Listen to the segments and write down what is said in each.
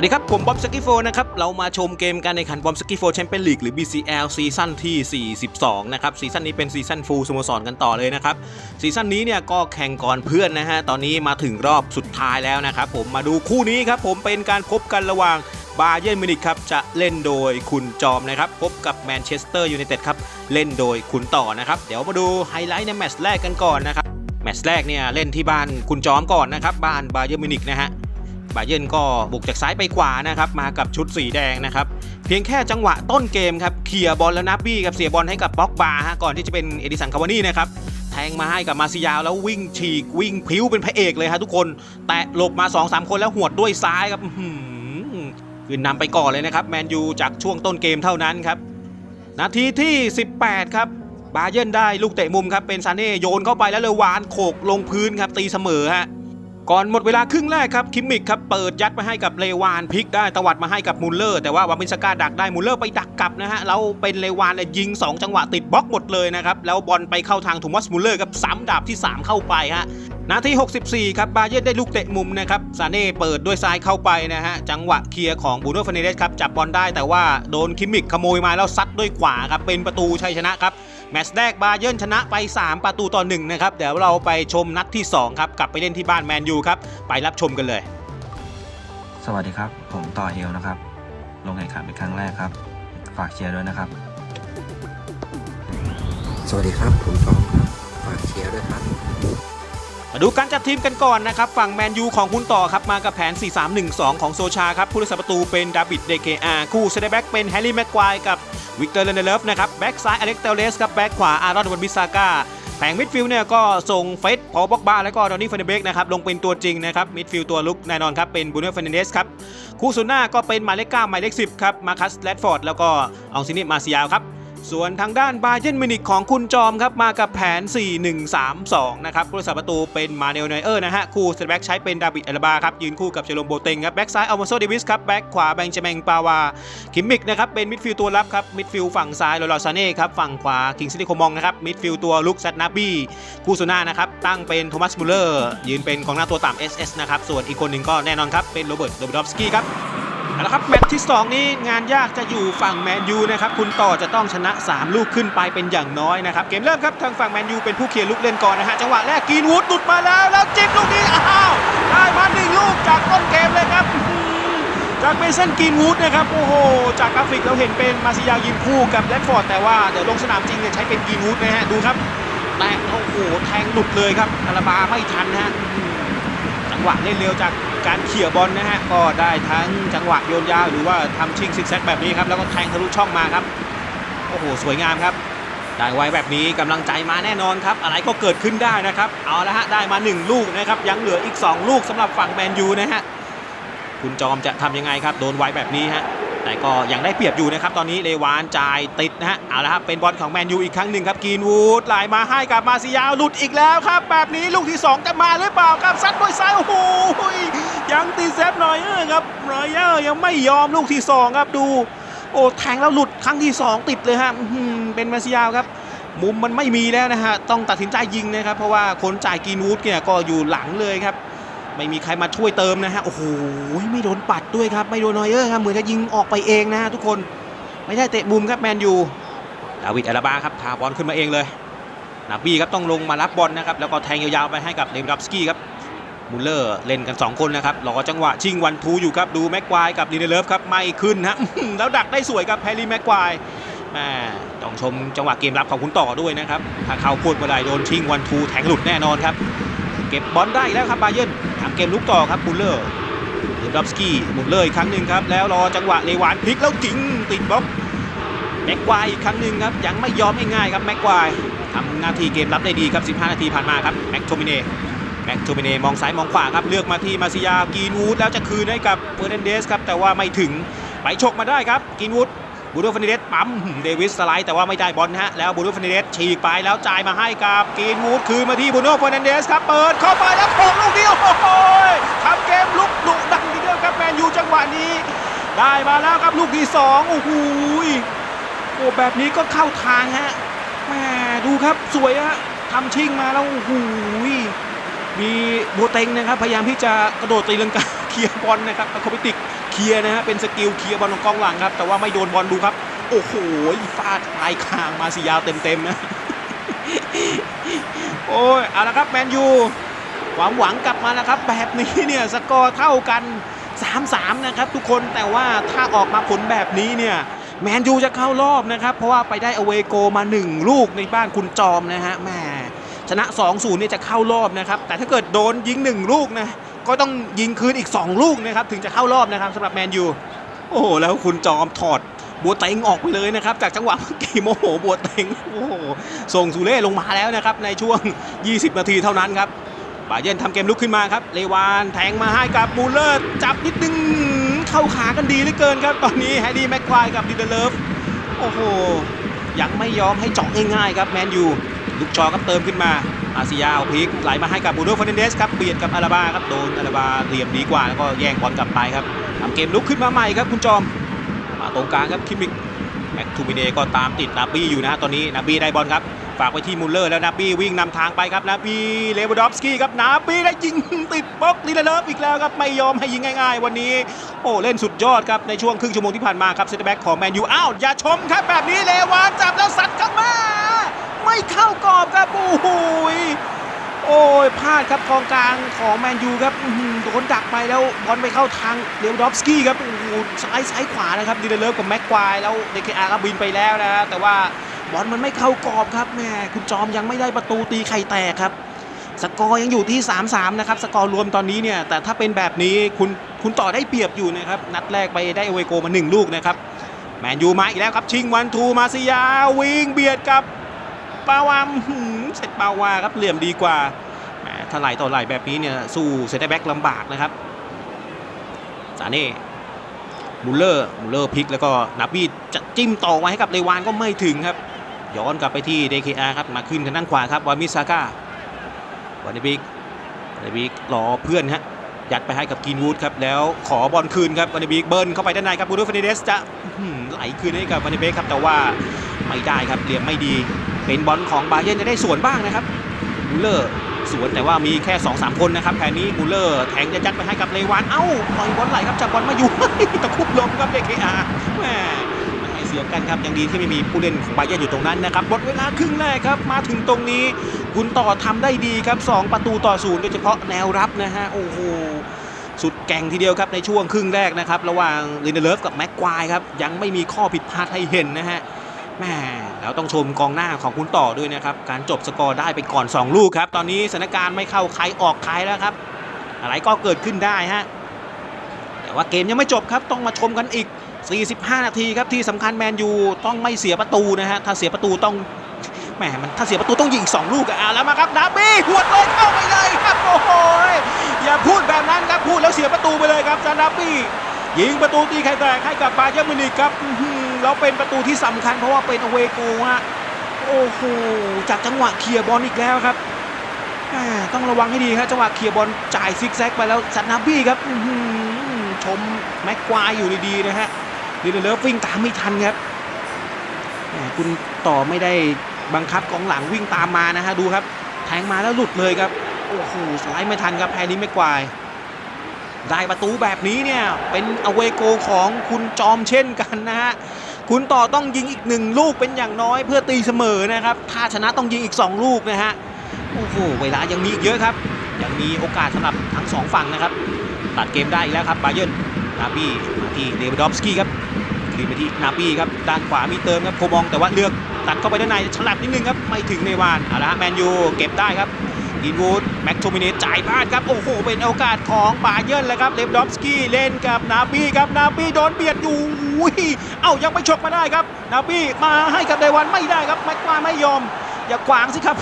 วัสดีครับ ผมบ๊อบสกิโฟนะครับ เรามาชมเกมการแข่งขันบอมสกิโฟแชมเปี้ยนลีกหรือ BCL ซีซั่นที่ 42 นะครับ ซีซั่นนี้เป็นซีซั่นฟูลสโมสรกันต่อเลยนะครับ ซีซั่นนี้เนี่ยก็แข่งก่อนเพื่อนนะฮะ ตอนนี้มาถึงรอบสุดท้ายแล้วนะครับ ผมมาดูคู่นี้ครับ ผมเป็นการพบกันระหว่างบาเยิร์นมินิกครับ จะเล่นโดยคุณจอมนะครับ พบกับแมนเชสเตอร์ยูไนเต็ดครับ เล่นโดยคุณต่อนะครับ เดี๋ยวมาดูไฮไลท์ในแมตช์แรกกันก่อนนะครับ แมตช์แรกเนี่ยเล่นที่บ้านคุณจอมก่อนนะครับ บ้านบาเยิร์นมินิกนะฮะ บาเยนก็บุกจากซ้ายไปขวานะครับมากับชุดสีแดงนะครับเพียงแค่จังหวะต้นเกมครับเคลียร์บอลแล้วนับบี้กับเสียบอลให้กับบ็อกบาฮะก่อนที่จะเป็นเอดิสันคาวานี่นะครับแทงมาให้กับมาซิยาวแล้ววิ่งฉีกวิ่งพิ้วเป็นพระเอกเลยฮะทุกคน แตะหลบมา2-3คนแล้วหวดด้วยซ้ายครับอื้อนนำไปก่อนเลยนะครับแมนยูจากช่วงต้นเกมเท่านั้นครับนาทีที่ 18 ครับบาเยินได้ลูกเตะมุมครับเป็นซาเน่โยนเข้าไปแล้วเลยวานโขกลงพื้นครับตีเสมอฮะ ก่อนหมดเวลาครึ่งแรกครับคิมมิกครับเปิดยัดมาให้กับเลวานพลิกได้ตวัดมาให้กับมูลเลอร์ แต่ว่าวามินสกาดักได้มูลเลอร์ไปดักกลับนะฮะแล้วเป็นเลวานเนี่ยยิง 2 จังหวะติดบล็อกหมดเลยนะครับแล้วบอลไปเข้าทางทูมัสมูลเลอร์กับซ้ำดาบที่ 3 เข้าไปฮะนาที 64 ครับบาเยร์นได้ลูกเตะมุมนะครับซาเน่เปิดด้วยซ้ายเข้าไปนะฮะ จังหวะเคลียร์ของบูโน่ฟเนเดสครับ จับบอลได้แต่ว่าโดนคิมมิกขโมยมาแล้วซัดด้วยขวาครับ เป็นประตูชัยชนะครับ แมตช์แรกบาเยิร์นชนะไป 3 ประตูต่อ1นะครับเดี๋ยวเราไปชมนัดที่ 2 ครับกลับไปเล่นที่บ้านแมนยูครับ ไปรับชมกันเลย สวัสดีครับ ผมต่อเอลนะครับ ลงแข่งขันเป็นครั้งแรกครับ ฝากเชียร์ด้วยนะครับ สวัสดีครับ ผมจอมครับฝากเชียร์ด้วยครับมาดูการจัดทีมกันก่อนนะครับฝั่งแมนยูของคุณต่อครับมากับแผน 4-3-1-2 ของโซชาครับผู้รักษาประตูเป็นดาบิดเดเคอาคู่เซเดแบ็กเป็นแฮร์รี่แม็กควายกับ วิกเตอร์เลนเดเลฟนะครับแบ็กซ้ายอเล็กเตลเลสครับแบ็กขวาอารอนวันบิซาก้าแผงมิดฟิลด์เนี่ยก็ส่งเฟสพอบ็อกบาแล้วก็ดอนนี่เฟนเบกนะครับลงเป็นตัวจริงนะครับมิดฟิลด์ตัวลุกแน่นอนครับเป็นบูเน่เฟนเดสครับคู่สุดหน้าก็เป็นหมายเลข9หมายเลขสิบครับมาคัสแรดฟอร์ดแล้วก็อองซินิมาซิยาวครับ ส่วนทางด้านบาเยนมินิกของคุณจอมครับ มากับแผน 4-1-3-2 นะครับผู้รักษาประตูเป็นมาเนลไนเออร์นะฮะ คู่สแบ็กใช้เป็นดาวิดเอลบาครับ ยืนคู่กับเจโรมโบเตงครับ แบ็กซ้ายอัลโมโซเดวิสครับ แบ็กขวาแบงเจแมงปาวา คิมมิกนะครับ เป็นมิดฟิลด์ตัวรับครับ มิดฟิลด์ฝั่งซ้ายโรลอซาเน่ครับ ฝั่งขวาคิงซิลิโคมองนะครับ มิดฟิลด์ตัวลุกซัตนาบี้ คู่สุน้านะครับ ตั้งเป็นโทมัสมูลเลอร์ ยืนเป็นกองหน้าตัวต่ำ SS นะครับ ส่วนอีกคนหนึ่งก็แน่นอนครับ เป็นโรเบิร์ตโดบดอฟสกี้ครับ เอาละครับแมตช์ที่ 2 นี้งานยากจะอยู่ฝั่งแมนยูนะครับคุณต่อจะต้องชนะ 3 ลูกขึ้นไปเป็นอย่างน้อยนะครับเกมเริ่มครับทางฝั่งแมนยูเป็นผู้เคลียร์ลูกเล่นก่อนนะฮะจังหวะแรกกีนวูดหลุดมาแล้วแล้วจิ้มลูกนี้อ้าวได้มาหนึ่งลูกจากต้นเกมเลยครับจากเมสันกีนวูดนะครับโอ้โหจากกราฟิกเราเห็นเป็นมาซิยายิงคู่กับแรดฟอร์ดแต่ว่าเดี๋ยวลงสนามจริงเนี่ยใช้เป็นกีนวูดนะฮะดูครับแต่โอ้โหแทงหลุดเลยครับคาราบาไม่ทันนะฮะจังหวะเล่นเร็วจาก การเขี่ยบอลนะฮะก็ได้ทั้งจังหวะโยนยาวหรือว่าทำชิงซิกแซกแบบนี้ครับแล้วก็แทงทะลุช่องมาครับโอ้โหสวยงามครับได้ไวแบบนี้กำลังใจมาแน่นอนครับ อะไรก็เกิดขึ้นได้นะครับเอาละฮะได้มา 1 ลูกนะครับยังเหลืออีก 2 ลูกสำหรับฝั่งแมนยูนะฮะคุณจอมจะทำยังไงครับ โดนไวแบบนี้ฮะ แต่ก็ยังได้เปรียบอยู่นะครับ ตอนนี้เลวานจ่ายติดนะฮะ เอาละครับ เป็นบอลของแมนยูอีกครั้งหนึ่งครับ กีนวูดไหลมาให้กับมาซิยาหลุดอีกแล้วครับ แบบนี้ลูกที่ 2 จะมาหรือเปล่าครับซัดด้วยซ้ายโอ้โหยังตีเซฟหน่อยเออครับรอยเออร์ยังไม่ยอมลูกที่ 2 ครับดู โอ้แทงแล้วหลุดครั้งที่ 2 ติดเลยฮะเป็นมาซิยาครับมุมมันไม่มีแล้วนะฮะต้องตัดสินใจยิงนะครับเพราะว่าคนจ่ายกีนวูดเนี่ยก็อยู่หลังเลยครับ ไม่มีใครมาช่วยเติมนะฮะ โอ้โห ไม่โดนปัดด้วยครับ ไม่โดนนอยเออร์ครับ เหมือนจะยิงออกไปเองนะฮะทุกคน ไม่ได้เตะมุมครับแมนยู ดาวิดอาราบาครับพาบอลขึ้นมาเองเลย นาบี้ครับต้องลงมารับบอลนะครับ แล้วก็แทงยาวๆไปให้กับเลมดับสกี้ครับมูลเลอร์เล่นกัน 2 คนนะครับรอจังหวะชิงวันทูอยู่ครับ ดูแม็กควายกับดีเนเลฟครับ ไม่ขึ้นฮะ แล้วดักได้สวยครับแฮร์รี่แม็กควายแม่ต้องชมจังหวะเกมรับของคุณต่อด้วยนะครับ ถ้าเขาพูดเมื่อไรโดนชิงวันทูแทงหลุดแน่นอนครับ เก็บบอลได้แล้วครับบาเยิร์น เกมลุกต่อครับมูลเลอร์เลดับสกี้หมูลเลอร์อีกครั้งหนึ่งครับ แล้วรอจังหวะเลวานพลิกแล้วจิงติดบล็อกแม็กควายอีกครั้งหนึ่งครับ ยังไม่ยอมง่ายๆครับแม็กควายทำหน้าที่เกมรับได้ดีครับ 15 นาทีผ่านมาครับแม็กโทมิเน่แม็กโทมิเน่มองซ้ายมองขวาครับ เลือกมาที่มาซิยากีนวูดแล้วจะคืนให้กับเฟอร์นันเดสครับแต่ว่าไม่ถึงไปฉกมาได้ครับกีนวูด บูโดฟานิเดสปั๊มเดวิสสไลด์แต่ว่าไม่ได้บอลฮะแล้วบูโดฟานิเดสฉีกไปแล้วจ่ายมาให้กับกีนวูดคืนมาที่บูโดฟานิเดสครับเปิดเข้าไปแล้วโขลูกเดียวโอ้โหทำเกมลุกดุดันทีเดียวครับแมนยูจังหวะนี้ ได้มาแล้วครับลูกที่สองโอ้โหโอ้แบบนี้ก็เข้าทางฮะแหมดูครับสวยฮะทำชิ่งมาแล้วโอ้โหมีโบเต็งนะครับพยายามที่จะกระโดดตีลังกาเคลียร์บอลนะครับอะโคบิติก เคลียร์นะฮะเป็นสกิลเคลียร์บอลของกองหลังครับ แต่ว่าไม่โดนบอลดูครับ โอ้โหฟาดปลายคางมาสิยาวเต็มๆนะโอ้ยเอาละครับแมนยูความหวังกลับมาแล้วครับแบบนี้เนี่ยสกอร์เท่ากัน 3-3 นะครับ ทุกคนแต่ว่าถ้าออกมาผลแบบนี้เนี่ยแมนยูจะเข้ารอบนะครับ เพราะว่าไปได้อเวโกมา 1 ลูกในบ้านคุณจอมนะฮะแหมชนะ 2-0เนี่ยจะเข้ารอบนะครับ แต่ถ้าเกิดโดนยิง 1 ลูกนะ ก็ต้องยิงคืนอีก 2 ลูกนะครับถึงจะเข้ารอบนะครับสำหรับแมนยูโอ้โหแล้วคุณจอมถอดบัวเต็งออกไปเลยนะครับ จากจังหวะเมื่อกี้โมโหบัวเต็งโอ้โหส่งสุเล่ลงมาแล้วนะครับในช่วง 20 นาทีเท่านั้นครับบาเยนทำเกมลุกขึ้นมาครับเลวานแทงมาให้กับมูลเลอร์จับนิดนึงเข้าขากันดีเหลือเกินครับ ตอนนี้แฮร์รี่แม็กควายกับดิเดเลฟโอ้โหยังไม่ยอมให้เจาะง่ายๆครับแมนยูลูกชอครับเติมขึ้นมา อาซิยาเอาพลิกไหลมาให้กับบูโดฟอนเดสครับเบียดกับอาราบาครับโดนอาราบาเหลี่ยมดีกว่าแล้วก็แย่งบอลกลับไปครับทำเกมลุกขึ้นมาใหม่ครับคุณจอม มาตรงกลางครับคิมิกแม็กทูมิเนก็ตามติดนาบี้อยู่นะตอนนี้นาบี้ได้บอลครับฝากไว้ที่มุลเลอร์แล้วนาบี้วิ่งนำทางไปครับนาบี้เลวดอฟสกี้ครับนาบี้ได้ยิงติดบล็อกลิลเลฟอีกแล้วครับไม่ยอมให้ยิงง่าย ๆ วันนี้ โอ้เล่นสุดยอดครับในช่วงครึ่งชั่วโมงที่ผ่านมาครับเซตแบ็กของแมนยูอ้าวอย่าชมครับแบบนี้เลวานจับแล้วสัดเข้ามา ไม่เข้ากรอบครับ โอ้โหยโอ้ยพลาดครับกองกลางของแมนยูครับโดนดักไปแล้วบอลไปเข้าทางเลวดอฟสกี้ครับโอ้โหซ้ายซ้ายขวานะครับดิลเลฟกับแม็กควายแล้วเดคอาร์ก็บินไปแล้วนะแต่ว่าบอลมันไม่เข้ากรอบครับแม่คุณจอมยังไม่ได้ประตูตีไข่แตกครับ สกอร์ยังอยู่ที่ 3-3 นะครับ สกอร์รวมตอนนี้เนี่ย แต่ถ้าเป็นแบบนี้คุณคุณต่อได้เปรียบอยู่นะครับ นัดแรกไปได้เอเวโกมา 1 ลูกนะครับ แมนยูมาอีกแล้วครับ ชิงวันทูมาซิยา วิ่งเบียดกับ ปาวาเสร็จปาวาครับเหลี่ยมดีกว่าแหมถ้าไหลต่อไหลแบบนี้เนี่ยสู้เซตแบ็กลำบากนะครับซาเน่มูลเลอร์มูลเลอร์พลิกแล้วก็นับบี้จะจิ้มต่อไว้ให้กับเลวานก็ไม่ถึงครับ ย้อนกลับไปที่ DKR ครับมาขึ้นทางด้านขวาครับวามิซาก้าวานิบิกวานิบิกรอเพื่อนฮะยัดไปให้กับกินวูดครับแล้วขอบอลคืนครับวานิบิกเบิร์นเข้าไปด้านในครับบูโดฟเฟนเดสจะไหลคืนให้กับวานิเบกครับแต่ว่าไม่ได้ครับเหลี่ยมไม่ดี เป็นบอลของบาเยร์นจะได้สวนบ้างนะครับมูเลอร์สวนแต่ว่ามีแค่ 2-3คนนะครับแผนนี้มูเลอร์แทงจะยัดไปให้กับเลวาน เอ้าปล่อยบอลไหลครับจับบอลมาอยู่ ตะคุบลมครับเดคอาแหมมันให้เสียกันครับยังดีที่ไม่มีผู้เล่นของบาเยร์นอยู่ตรงนั้นนะครับหมดเวลาครึ่งแรกครับมาถึงตรงนี้คุณต่อทำได้ดีครับ 2 ประตูต่อศูนย์โดยเฉพาะแนวรับนะฮะโอ้โหสุดแก่งทีเดียวครับในช่วงครึ่งแรกนะครับระหว่างลินเดเลฟกับแม็กควายครับยังไม่มีข้อผิดพลาดให้เห็นนะฮะ แม่แล้วต้องชมกองหน้าของคุณต่อด้วยนะครับ การจบสกอร์ได้ไปก่อน 2 ลูกครับ ตอนนี้สถานการณ์ไม่เข้าใครออกใครแล้วครับ อะไรก็เกิดขึ้นได้ฮะ แต่ว่าเกมยังไม่จบครับ ต้องมาชมกันอีก 45 นาทีครับ ที่สำคัญแมนยูต้องไม่เสียประตูนะฮะ ถ้าเสียประตูต้องแหมมันถ้าเสียประตูต้องยิงอีก2ลูกอะอะแล้วมาครับดาร์บี้หัวเลยเข้าไปเลยครับโอ้โหอย่าพูดแบบนั้นครับพูดแล้วเสียประตูไปเลยครับซาดาร์บี้ยิงประตูตีไข่แตกให้กับบาเยอร์มินิกครับ แล้วเป็นประตูที่สำคัญเพราะว่าเป็นอเวโกฮะโอ้โหจากจังหวะเคลียร์บอลอีกแล้วครับต้องระวังให้ดีครับจังหวะเคลียร์บอลจ่ายซิกแซกไปแล้วซันนาบี้ครับชมแม็กควายอยู่ดีๆนะฮะดิเลิฟวิ่งตามไม่ทันครับคุณต่อไม่ได้บังคับกองหลังวิ่งตามมานะฮะดูครับ แทงมาแล้วหลุดเลยครับโอ้โหสไลด์ไม่ทันครับแพรนี้ไม่กวายได้ประตูแบบนี้เนี่ยเป็นอเวโกของคุณจอมเช่นกันนะฮะ คุณต่อต้องยิงอีกหนึ่งลูกเป็นอย่างน้อยเพื่อตีเสมอนะครับ ถ้าชนะต้องยิงอีก 2 ลูกนะฮะ โอ้โห เวลายังมีอีกเยอะครับ ยังมีโอกาสสำหรับทั้งสองฝั่งนะครับ ตัดเกมได้อีกแล้วครับบาเยนนาบี้มาที่เดวิดอฟสกี้ครับคืนไปที่นาบี้ครับด้านขวามีเติมครับโคมองแต่ว่าเลือกตัดเข้าไปด้านในฉลับนิดนึงครับไม่ถึงในวานเอาละแมนยูเก็บได้ครับ กินวูดแม็กโทมิเนตจ่ายพลาดครับ โอ้โห เป็นโอกาสของบาเยิร์นเลยครับเลฟดอฟสกี้เล่นกับนาบี้ครับนาบี้โดนเบียดอยู่อุ้ยเอ้ายังไม่ฉกมาได้ครับ นาบี้มาให้กับเดวันไม่ได้ครับแม็กควาไม่ยอม อย่าขวางสิครับ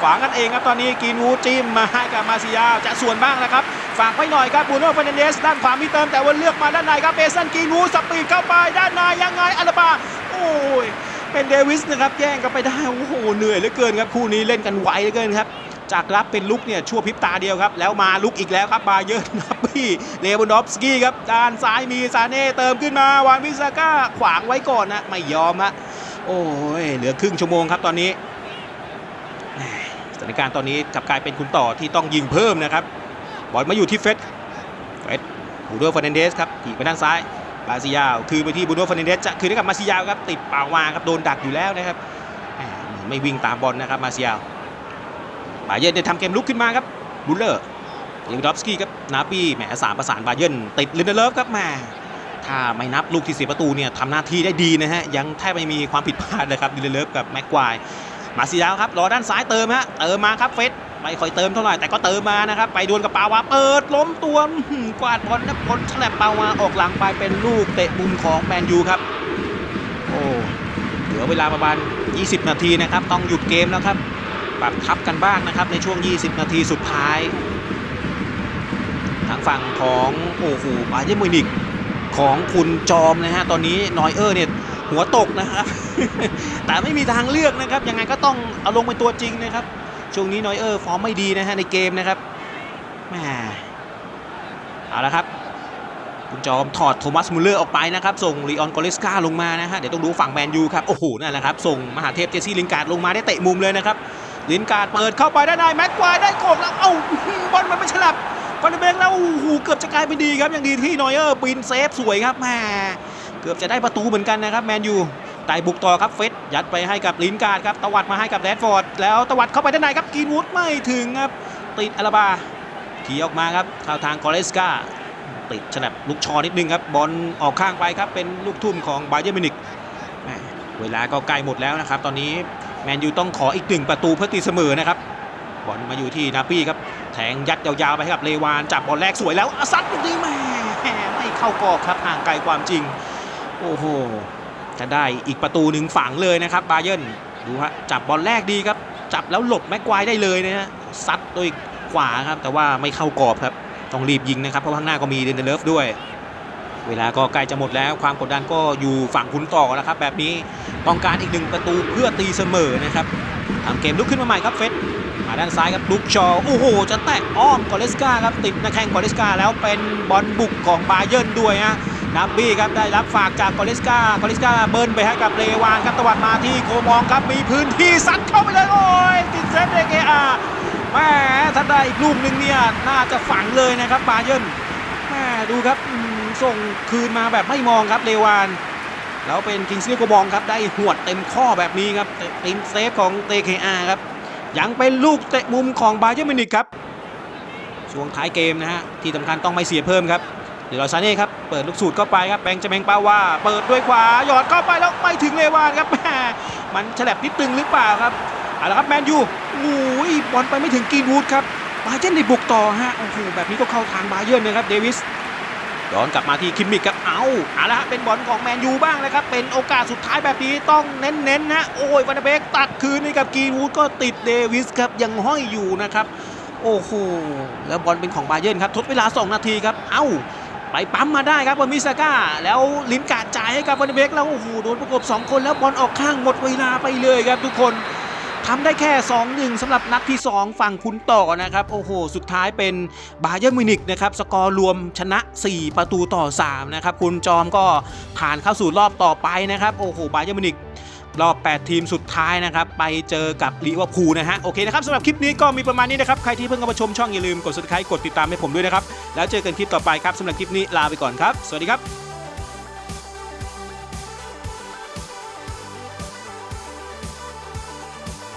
ขวางกันเองครับตอนนี้กินวูดจิ้มมาให้กับมาซิยาจะส่วนบ้างแล้วครับ ฝากไว้หน่อยครับบูโน่เฟรนเดสด้านขวามีเติมแต่ว่าเลือกมาด้านในครับเบสันกินวูดสปีดเข้าไปด้านในยังไงอัลบาโอ้ย เป็นเดวิสนะครับแย่งกันไปได้โอ้โหเหนื่อยเหลือเกินครับคู่นี้เล่นกันไวเหลือเกินครับจากรับเป็นลุกเนี่ยชั่วพริบตาเดียวครับ แล้วมาลุกอีกแล้วครับบาเยิร์นับพี่เลวานดอฟสกี้ครับด้านซ้ายมีซาเน่เติมขึ้นมาวานวิซาก้าขวางไว้ก่อนนะไม่ยอมฮะโอ้ยเหลือครึ่งชั่วโมงครับตอนนี้สถานการณ์ตอนนี้กลับกลายเป็นคุณต่อที่ต้องยิงเพิ่มนะครับบอลมาอยู่ที่เฟสเฟสบูโดอร์นันเดสครับถีบไปด้านซ้าย มาซิยาว คือไปที่บูโดเฟอร์นันเดสจะคืนให้กับมาซิยาวครับติดป่าวาครับโดนดักอยู่แล้วนะครับแหมไม่วิ่งตามบอลนะครับมาซิยาวบาเยิร์นได้ทำเกมลุกขึ้นมาครับบุลเลอร์เลวิดอฟสกี้ครับนาปี้แหมสามประสานบาเยิร์นติดลินเดเลฟครับแหมถ้าไม่นับลูกที่เสียประตูเนี่ยทำหน้าที่ได้ดีนะฮะยังแทบไม่มีความผิดพลาดเลยครับลินเดเลฟกับแม็กควายมาซิยาวครับรอด้านซ้ายเติมฮะเติมมาครับเฟส ไม่ค่อยเติมเท่าไหร่แต่ก็เติมมานะครับ ไปดวลกับปาวาเปิดล้มตัวอื้อหือกวาดบอลนะบอลฉลบปาวาออกหลังไปเป็นลูกเตะมุมของแมนยูครับ โอ้เหลือเวลาประมาณ 20 นาทีนะครับ ต้องหยุดเกมแล้วครับปรับทับกันบ้างนะครับในช่วง 20 นาทีสุดท้ายทางฝั่งของโอ้โหบาเยร์มิวนิกของคุณจอมนะฮะตอนนี้นอยเออร์เนี่ยหัวตกนะครับ แต่ไม่มีทางเลือกนะครับ ยังไงก็ต้องเอาลงเป็นตัวจริงนะครับ ช่วงนี้นอยเออร์ฟอร์มไม่ดีนะฮะในเกมนะครับแหมเอาละครับคุณจอมถอดโทมัสมุลเลอร์ออกไปนะครับส่งลีออนกอเลสกาลงมานะฮะเดี๋ยวต้องดูฝั่งแมนยูครับโอ้โหนั่นแหละครับส่งมหาเทพเจสซี่ลินการ์ดลงมาได้เตะมุมเลยนะครับลินการ์ดเปิดเข้าไปได้นในแม็กควายได้โขกแล้วเอ้าบอลมันไม่ฉลับฟันเดเบกแล้วโอ้โหเกือบจะกลายเป็นดีครับอย่างดีที่นอยเออร์ปีนเซฟสวยครับแหมเกือบจะได้ประตูเหมือนกันนะครับแมนยู ไต่บุกต่อครับเฟสยัดไปให้กับลินการ์ดครับตวัดมาให้กับแรดฟอร์ดแล้วตวัดเข้าไปด้านในครับกีนวูดไม่ถึงครับติดอาราบาขี่ออกมาครับเข้าทางกอเรสกาติดฉลับลูกชอนิดนึงครับบอลออกข้างไปครับเป็นลูกทุ่มของบาเยอร์มินิกแม่เวลาก็ใกล้หมดแล้วนะครับ ตอนนี้แมนยูต้องขออีกหนึ่งประตูเพื่อตีเสมอนะครับบอลมาอยู่ที่นาปี้ครับแทงยัดยาวๆไปให้กับเลวานจับบอลแรกสวยแล้วอซัดลูกนี้แม่ไม่เข้ากรอบครับห่างไกลความจริง โอ้โห จะได้อีกประตูหนึ่งฝังเลยนะครับบาเยิร์นดูฮะจับบอลแรกดีครับ จับแล้วหลบแม็กควายได้เลยนะฮะซัดโดยขวาครับ แต่ว่าไม่เข้ากรอบครับ ต้องรีบยิงนะครับ เพราะข้างหน้าก็มีเดนเดเลฟด้วย เวลาก็ใกล้จะหมดแล้ว ความกดดันก็อยู่ฝั่งคุณต่อแล้วครับ แบบนี้ต้องการอีกหนึ่งประตูเพื่อตีเสมอนะครับทำเกมลุกขึ้นมาใหม่ครับเฟสมาด้านซ้ายครับลุกชอโอ้โห จะแตะอ้อมกอเลสกาครับติดนะแข้งกอเลสกาแล้วเป็นบอลบุกของบาเยิร์นด้วยฮะ นับบี้ครับได้รับฝากจากกอลิสกากอลิสกาเบิร์นไปให้กับเลวานครับตวัดมาที่โคมองครับมีพื้นที่ซัดเข้าไปเลยโอ้ยติดเซฟเดเกอาแหมถ้าได้อีกลูกหนึ่งเนี่ยน่าจะฝังเลยนะครับบาเยิร์นแหมดูครับส่งคืนมาแบบไม่มองครับเลวานแล้วเป็นคิงซี่โคมองครับได้หวดเต็มข้อแบบนี้ครับติมเซฟของเตเคอาครับยังเป็นลูกเตะมุมของบาเยิร์นมินิกครับช่วงท้ายเกมนะฮะที่สำคัญต้องไม่เสียเพิ่มครับ เดี๋ยวเราซาเน่ครับ เปิดลูกสูตรเข้าไปครับแบงค์จะแบงปาว่า เปิดด้วยขวาหยอดเข้าไปแล้วไม่ถึงเลวานครับแหมมันฉลับนิดตึงหรือเปล่าครับเอาละครับแมนยูโอ้ยบอลไปไม่ถึงกีนวูดครับบาเยิร์นได้บุกต่อฮะโอ้โหแบบนี้ก็เข้าทางบาเยิร์นนะครับเดวิสย้อนกลับมาที่คิมมิกครับเอาเอาละฮะเป็นบอลของแมนยูบ้างนะครับเป็นโอกาสสุดท้ายแบบนี้ต้องเน้นๆนะโอ้ยวันเบกตัดคืนให้กับกีนวูดก็ติดเดวิสครับยังห้อยอยู่นะครับโอ้โหแล้วบอลเป็นของบาเยิร์นครับทดเวลา 2 นาทีครับเอ้า ไปปั๊มมาได้ครับบอลมิซาก้า แล้วลินการ์ดจ่ายให้กับวันเบกแล้วโอ้โหโดนประกบ 2 คนแล้วบอลออกข้างหมดเวลาไปเลยครับทุกคนทำได้แค่ 2-1สำหรับนัดที่ 2 ฝั่งคุณต่อนะครับ โอ้โห สุดท้ายเป็นบาเยิร์มินิกนะครับ สกอร์รวมชนะ 4 ประตูต่อ 3 นะครับ คุณจอมก็ผ่านเข้าสู่รอบต่อไปนะครับ โอ้โห บาเยิร์มินิก รอบ 8 ทีมสุดท้ายนะครับ ไปเจอกับลิเวอร์พูลนะฮะ โอเคนะครับสำหรับคลิปนี้ก็มีประมาณนี้นะครับ ใครที่เพิ่งเข้ามาชมช่องอย่าลืมกด subscribe กดติดตามให้ผมด้วยนะครับ แล้วเจอกันคลิปต่อไปครับสำหรับคลิปนี้ลาไปก่อนครับ สวัสดีครับ